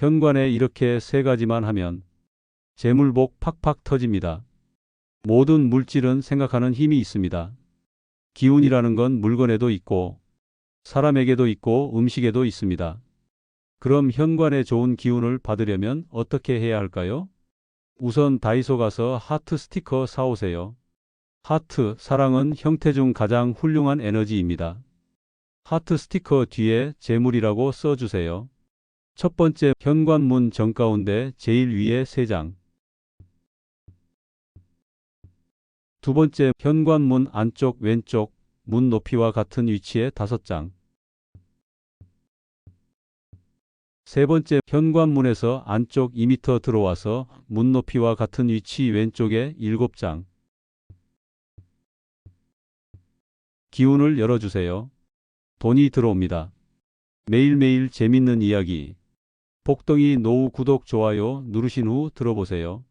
현관에 이렇게 세 가지만 하면 재물복 팍팍 터집니다. 모든 물질은 생각하는 힘이 있습니다. 기운이라는 건 물건에도 있고 사람에게도 있고 음식에도 있습니다. 그럼 현관에 좋은 기운을 받으려면 어떻게 해야 할까요? 우선 다이소 가서 하트 스티커 사오세요. 하트, 사랑은 형태 중 가장 훌륭한 에너지입니다. 하트 스티커 뒤에 재물이라고 써주세요. 첫 번째 현관문 정가운데 제일 위에 3장. 두 번째 현관문 안쪽 왼쪽 문 높이와 같은 위치에 5장. 세 번째 현관문에서 안쪽 2m 들어와서 문 높이와 같은 위치 왼쪽에 7장. 기운을 열어주세요. 돈이 들어옵니다. 매일매일 재밌는 이야기. 복덩이 노후 구독 좋아요 누르신 후 들어보세요.